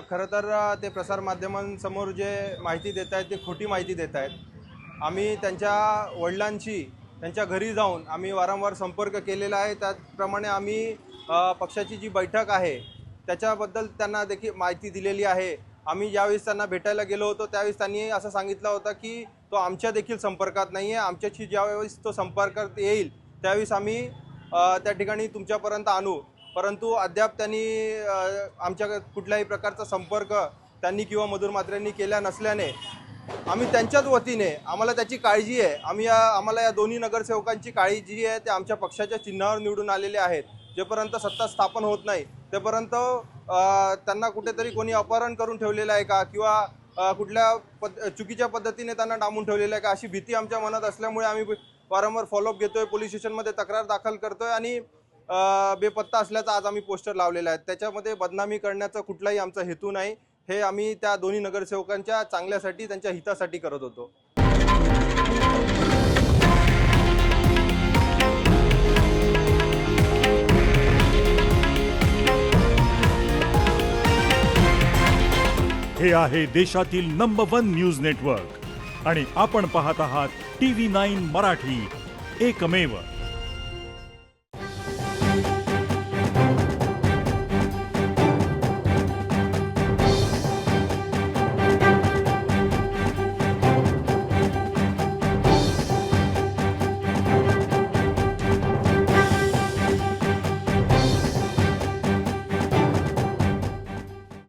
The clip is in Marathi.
खरं तर ते प्रसारमाध्यमांसमोर जे माहिती देत आहेत ते खोटी माहिती देत आहेत. आम्ही त्यांच्या वडिलांशी त्यांच्या घरी जाऊन आम्ही वारंवार संपर्क केलेला आहे. त्याचप्रमाणे आम्ही पक्षाची जी बैठक आहे त्याच्याबद्दल त्यांना देखील माहिती दिलेली आहे. आम्ही ज्यावेळेस त्यांना भेटायला गेलो होतो त्यावेळेस त्यांनी असं सांगितलं होतं की तो आमच्या देखील संपर्कात नाही आहे आमच्याशी ज्यावेळेस तो संपर्कात येईल त्यावेळेस आम्ही त्या ठिकाणी तुमच्यापर्यंत आणू. परंतु अद्याप त्यांनी आमच्या कुठल्याही प्रकारचा संपर्क त्यांनी किंवा मधुर मात्र्यांनी केला नसल्याने आम्ही त्यांच्याच वतीने आम्हाला त्याची काळजी आहे. आम्ही या आम्हाला या दोन्ही नगरसेवकांची काळजी आहे ते आमच्या पक्षाच्या चिन्हावर निवडून आलेले आहेत. जोपर्यंत सत्ता स्थापन होत नाही तोपर्यंत त्यांना कुठेतरी कोणी अपहरण करून ठेवलेलं आहे का? किंवा कुठल्या पद चुकीच्या पद्धतीने त्यांना डांबून ठेवलेलं आहे का? अशी भीती आमच्या मनात असल्यामुळे आम्ही वारंवार फॉलोअप घेतोय पोलीस स्टेशनमध्ये तक्रार दाखल करतोय आणि बेपत्ता असल्याचा आज आम्ही पोस्टर लावलेला आहे. त्याच्यामध्ये बदनामी करण्याचा कुठलाही आमचा हेतू नाही. हे आम्ही त्या दोन्ही नगरसेवकांच्या चांगल्यासाठी त्यांच्या हितासाठी करत होतो. हे आहे देशातील नंबर वन न्यूज नेटवर्क आणि आपण पाहत आहात टी व्ही नाईन मराठी. एकमेव.